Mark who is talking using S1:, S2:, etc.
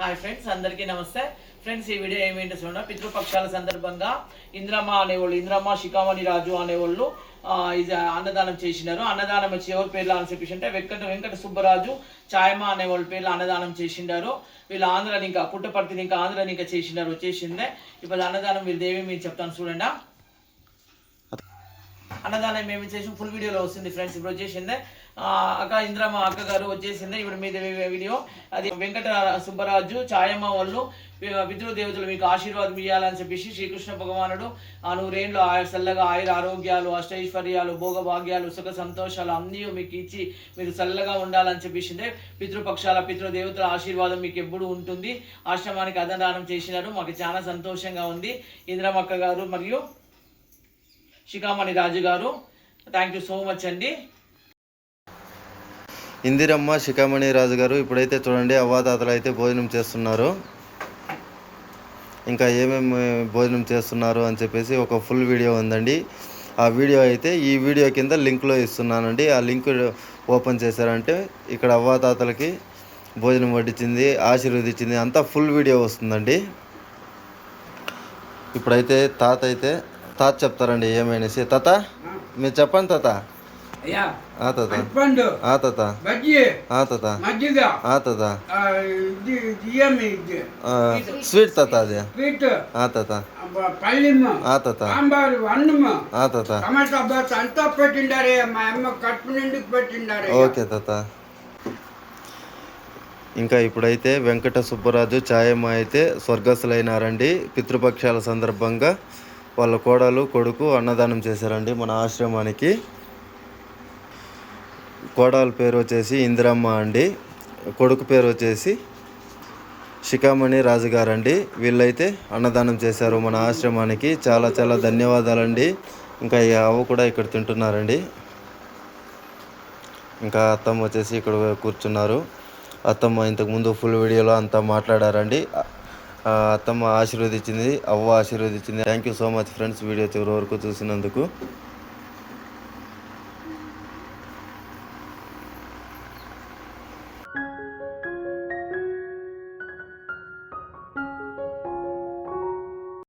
S1: Hi friends అందరికీ నమస్తే. Friends ఈ వీడియో ఏమేంటో చూడండి. పితృపక్షాల సందర్భంగా ఇంద్రమ్మ అనేవాళ్ళు ఇంద్రమ్మ శిఖామణి రాజు అనేవాళ్ళు ఇది అన్నదానం చేసినారు. అన్నదానం వచ్చి ఎవరి పేర్లు అని చెప్పేసి అంటే వెంకట వెంకట సుబ్బరాజు ఛాయమ్మ అనేవాళ్ళ పేర్లు అన్నదానం చేసిండారు. వీళ్ళు ఆంధ్రాని ఇంకా పుట్టపర్తిని ఇంకా ఆంధ్రాని ఇంకా చేసినారు వచ్చేసిందే ఇప్పుడు అన్నదానం వీళ్ళు దేవి మీరు చెప్తాను చూడండి. అన్నదానం మేము చేసి. ఫుల్ వీడియోలో వస్తుంది ఫ్రెండ్స్ ఇప్పుడు వచ్చేసిందే. అక్క ఇంద్రమ్మ అక్క గారు వచ్చేసిందే. ఇప్పుడు మీద వీడియో. అది వెంకట సుబ్బరాజు ఛాయమ్మ వాళ్ళు పితృదేవతలు మీకు ఆశీర్వాదం ఇవ్వాలని చెప్పేసి శ్రీకృష్ణ భగవానుడు ఆ నూరేళ్ళు ఆయ చల్లగా ఆయుర ఆరోగ్యాలు అష్టైశ్వర్యాలు భోగభాగ్యాలు సుఖ సంతోషాలు అన్నీ మీకు ఇచ్చి మీరు చల్లగా ఉండాలని చెప్పేసిందే. పితృపక్షాల పితృదేవతల ఆశీర్వాదం మీకు ఎప్పుడు ఉంటుంది. ఆశ్రమానికి అన్నదానం చేసినారు. మాకు చాలా సంతోషంగా ఉంది. ఇంద్రమక్క గారు మరియు శిఖామణి రాజు గారు. థ్యాంక్ యూ సో మచ్ అండి.
S2: ఇందిరమ్మ శిఖామణి రాజు గారు ఇప్పుడైతే చూడండి అవ్వాతాతలు అయితే భోజనం చేస్తున్నారు. ఇంకా ఏమేమి భోజనం చేస్తున్నారు అని చెప్పేసి ఒక ఫుల్ వీడియో ఉందండి. ఆ వీడియో అయితే ఈ వీడియో కింద లింక్లో ఇస్తున్నానండి. ఆ లింక్ ఓపెన్ చేశారంటే ఇక్కడ అవ్వాతాతలకి భోజనం వడ్డించింది ఆశీర్వదించింది అంతా ఫుల్ వీడియో వస్తుందండి. ఇప్పుడైతే తాత అయితే తాత చెప్తారండి ఏమైనసి. తాత మీరు చెప్పండి తాత. స్వీట్ తాత అది. తాత. ఓకే తాత. ఇంకా ఇప్పుడైతే వెంకట సుబ్బరాజు ఛాయమ్మ అయితే స్వర్గస్థులైనారండి. పితృపక్షాల సందర్భంగా వాళ్ళ కోడలు కొడుకు అన్నదానం చేశారండి మన ఆశ్రమానికి. కోడల పేరు వచ్చేసి ఇందిరమ్మ అండి. కొడుకు పేరు వచ్చేసి శిఖామణి రాజుగారు అండి వీళ్ళైతే అన్నదానం చేశారు మన ఆశ్రమానికి. చాలా చాలా ధన్యవాదాలండి. ఇంకా ఈ అవ్వ కూడా ఇక్కడ తింటున్నారండి. ఇంకా అత్తమ్మ వచ్చేసి ఇక్కడ కూర్చున్నారు. అత్తమ్మ ఇంతకుముందు ఫుల్ వీడియోలో అంతా మాట్లాడారండి. అత్తమ్మ ఆశీర్వదించింది అవ్వ ఆశీర్వదించింది. Thank you so much friends video చివరి వరకు చూసినందుకు.